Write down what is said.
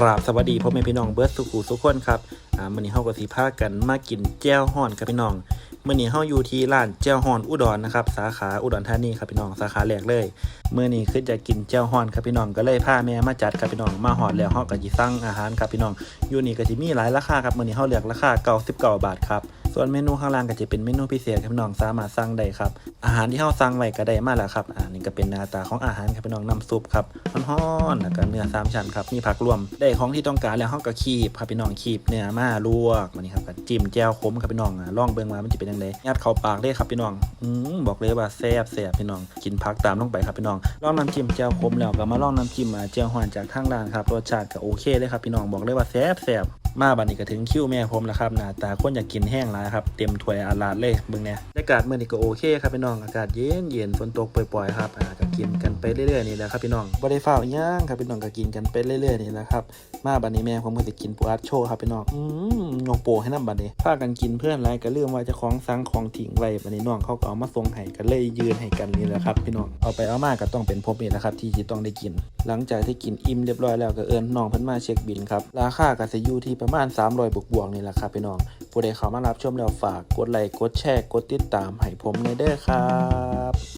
ราบสวัสดีพ่อแม่พี่น้องเบิร์ดสุขุสุขคนครับอ่ามื่อนี้เฮาก็สิพากันมากินแจ่วฮ้อนครับพี่น้องมื่อนี้เฮาอยู่ที่ร้านแจ่วฮ้อนอุดรนะครับสาขาอุดรธานีครับพี่น้องสาขาแรกเลยมื่อนี้คือจะกินแจ่วฮ้อนครับพี่น้องก็เลยพาแม่มาจัดครับพี่น้องมาห่อนแล้วเฮาก็สิสั่งอาหารครับพี่น้องอยู่นี่ก็สิมีหลายราคาครับมื่อนี้เฮาเลือกราคา99บาทครับ ส่วนเมนูข้างล่างก็จะเป็นเมนูพิเศษครับพี่น้องสามารถสั่งได้ครับ อาหารที่เฮาสั่งไว้ก็ได้มาแล้วครับอ่านี่ก็เป็นหน้าตาของอาหารครับพี่น้องน้ำซุปครับฮ้อนๆแล้วก็เนื้อสามชั้นครับมีผักรวมได้ของที่ต้องการแล้วเฮาก็คีบครับพี่น้องคีบเนื้อมาลวกมานี่ครับก็จิ้มแจ่วขมครับพี่น้องอ่าลองเบิ่งว่ามันจะเป็นจังไดยัดเข้าปากเลยครับพี่น้องอืมบอกเลยว่าแซ่บแซ่บพี่น้องกินผักตามลงไปครับพี่น้องลองน้ำจิ้มแจ่วขมแล้วก็มาลองน้ำจิ้มแจ่วฮ้อนจากทางร้านครับรสชาติก็โอเคเลยครับพี่น้องบอกเลยว่าแซ่บแซ่บ มาบัดนี้ก็ถึงคิวแม่ผมแล้วครับหน้าตาคนอยากกินแห้งแล้วครับ เต็มถ้วยอาลาดเลยบึงเนี่ยอากาศเมื่อนี้ก็โอเคครับพี่น้องอากาศเย็นเย็นฝนตกปล่อยๆครับอ่า กินกันไปเรื่อยๆนี่แหละครับพี่น้องบ่ได้ฟ้าอิหย่างครับพี่น้องก็กินกันไปเรื่อยๆนี่แหละครับมาบัดนี้แม่ผมก็สิกินปูอัดโชว์ครับพี่น้องอืมยกโปให้นำบัดนี้พากันกินเพื่อนหลายก็ลืมว่าจะของสั่งของทิ้งไว้บัดนี้น้องเขาก็เอามาส่งให้กันเลยยืนให้กันนี่แหละครับพี่น้องเอาไปเอามาก็ต้องเป็นผมนี่แหละครับที่สิต้องได้กิน หลังจากที่กินอิ่มเรียบร้อยแล้วก็เอิ้นน้องเพิ่นมาเช็คบิลครับราคาก็สิอยู่ที่ประมาณ 300บวกบวกๆนี่แหละครับพี่น้องผู้ใดเข้ามารับชมแล้วฝากกดไลค์กดแชร์กดติดตามให้ผมในเด้อครับ